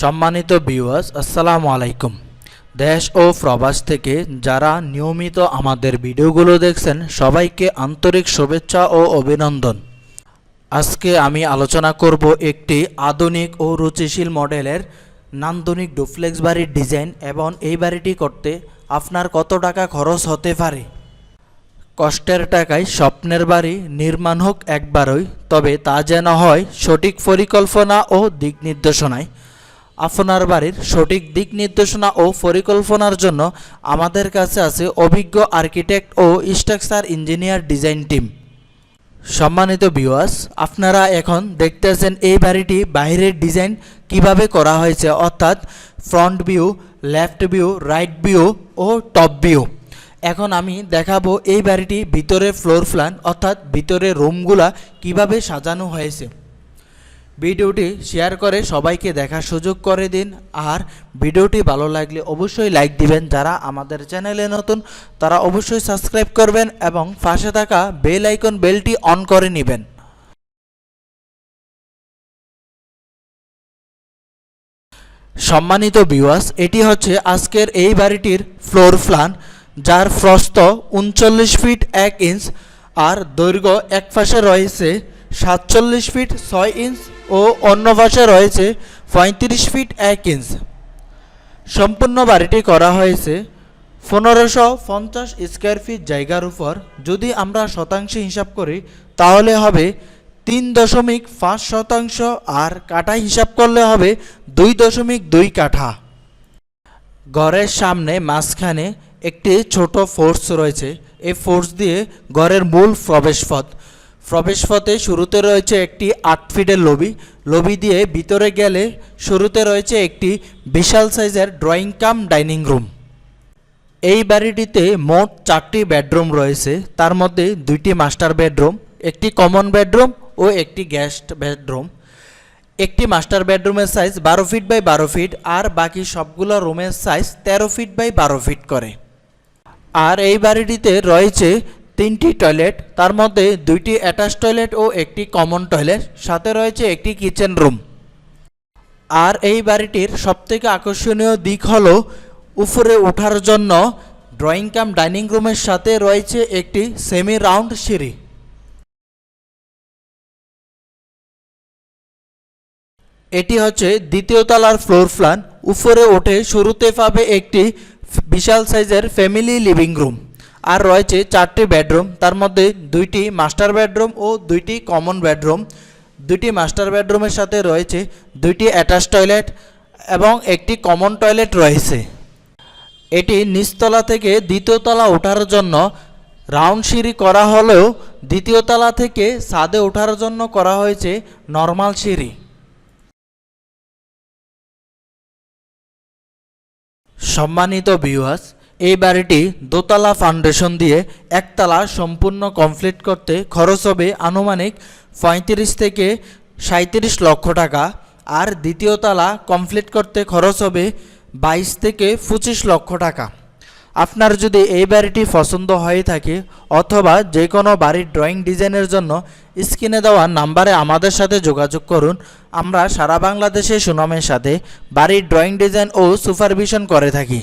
সম্মানিত ভিউয়ার্স আসসালামু আলাইকুম। দেশ ও প্রবাস থেকে যারা নিয়মিত আমাদের ভিডিওগুলো দেখছেন, সবাইকে আন্তরিক শুভেচ্ছা ও অভিনন্দন। আজকে আমি আলোচনা করব একটি আধুনিক ও রুচিশীল মডেলের নান্দনিক ডুপ্লেক্স বাড়ির ডিজাইন এবং এই বাড়িটি করতে আপনার কত টাকা খরচ হতে পারে? কষ্টের টাকায় স্বপ্নের বাড়ি নির্মাণ হোক একবারই, তবে তা যেন হয় সঠিক পরিকল্পনা ও দিক নির্দেশনায়। আপনার বাড়ির সঠিক দিক নির্দেশনা ও পরিকল্পনার জন্য আমাদের কাছে আছে অভিজ্ঞ আর্কিটেক্ট ও স্ট্রাকচার ইঞ্জিনিয়ার ডিজাইন টিম। সম্মানিত বিওয়াস আপনারা এখন দেখতেছেন এই বাড়িটি বাইরের ডিজাইন কীভাবে করা হয়েছে, অর্থাৎ front view, left view, right view ও টপ ভিউ। এখন আমি দেখাবো এই বাড়িটি ভিতরে ফ্লোর প্ল্যান, অর্থাৎ ভিতরের রুমগুলা কীভাবে সাজানো হয়েছে। ভিডিওটি শেয়ার করে সবাইকে দেখার সুযোগ করে দিন। আর ভিডিওটি ভালো লাগলে অবশ্যই লাইক দিবেন। যারা আমাদের চ্যানেলে নতুন, তারা অবশ্যই সাবস্ক্রাইব করবেন এবং পাশে থাকা বেল আইকন, বেলটি অন করে নেবেন। সম্মানিত ভিউয়ার্স এটি হচ্ছে আজকের এই বাড়িটির ফ্লোর প্ল্যান যার প্রস্থ উনচল্লিশ ফিট এক ইঞ্চ আর দৈর্ঘ্য এক পাশে রয়েছে সাতচল্লিশ ফিট ছয় ইঞ্চ ও অন্য পাশে রয়েছে পঁয়ত্রিশ ফিট এক ইঞ্চ। সম্পূর্ণ বাড়িটি করা হয়েছে পনেরোশো পঞ্চাশ স্কোয়ার ফিট জায়গার উপর। যদি আমরা শতাংশে হিসাব করি, তাহলে হবে তিন দশমিক পাঁচ শতাংশ আর কাঠা হিসাব করলে হবে দুই দশমিক দুই কাঠা। ঘরের সামনে মাঝখানে একটি ছোট ফোর্স রয়েছে। এই ফোর্স দিয়ে ঘরের মূল প্রবেশপথ প্রবেশপথে শুরুতে রয়েছে একটি আট ফিটের লবি। লবি দিয়ে ভিতরে গেলে শুরুতে রয়েছে একটি বিশাল সাইজের ড্রয়িং কাম ডাইনিং রুম। এই বাড়িটিতে মোট চারটি বেডরুম রয়েছে। তার মধ্যে দুইটি মাস্টার বেডরুম, একটি কমন বেডরুম ও একটি গেস্ট বেডরুম। একটি মাস্টার বেডরুমের সাইজ বারো ফিট বাই বারো ফিট আর বাকি সবগুলো রুমের সাইজ তেরো ফিট বাই বারো ফিট করে। আর এই বাড়িটিতে রয়েছে তিনটি টয়লেট, তার মধ্যে দুইটি অ্যাটাচ টয়লেট ও একটি কমন টয়লেট, সাথে রয়েছে একটি কিচেন রুম। আর এই বাড়িটির সবথেকে আকর্ষণীয় দিক হল উপরে ওঠার জন্য ড্রয়িং কাম ডাইনিং রুমের সাথে রয়েছে একটি সেমি রাউন্ড সিঁড়ি। এটি হচ্ছে দ্বিতীয় তলার ফ্লোর প্ল্যান। উপরে ওঠে শুরুতে পাবে একটি বিশাল সাইজের ফ্যামিলি লিভিং রুম। আর রয়েছে চারটি বেডরুম, তার মধ্যে দুইটি মাস্টার বেডরুম ও দুইটি কমন বেডরুম। দুইটি মাস্টার বেডরুমের সাথে রয়েছে দুইটি অ্যাটাচ টয়লেট এবং একটি কমন টয়লেট রয়েছে। এটি নিচতলা থেকে দ্বিতীয় তলা ওঠার জন্য রাউন্ড সিঁড়ি করা হলেও দ্বিতীয় তলা থেকে ছাদে ওঠার জন্য করা হয়েছে নর্মাল সিঁড়ি। সম্মানিত ভিউয়ার্স এই বাড়িটি দোতলা ফাউন্ডেশন দিয়ে একতলা সম্পূর্ণ কমপ্লিট করতে খরচ হবে আনুমানিক পঁয়ত্রিশ থেকে সাঁত্রিশ লক্ষ টাকা। আর দ্বিতীয় তলা কমপ্লিট করতে খরচ হবে বাইশ থেকে পঁচিশ লক্ষ টাকা। আপনার যদি এই বাড়িটি পছন্দ হয়ে থাকে অথবা যে কোনো বাড়ির ড্রয়িং ডিজাইনের জন্য স্ক্রিনে দেওয়া নাম্বারে আমাদের সাথে যোগাযোগ করুন। আমরা সারা বাংলাদেশে সুনামের সাথে বাড়ির ড্রয়িং ডিজাইন ও সুপারভিশন করে থাকি।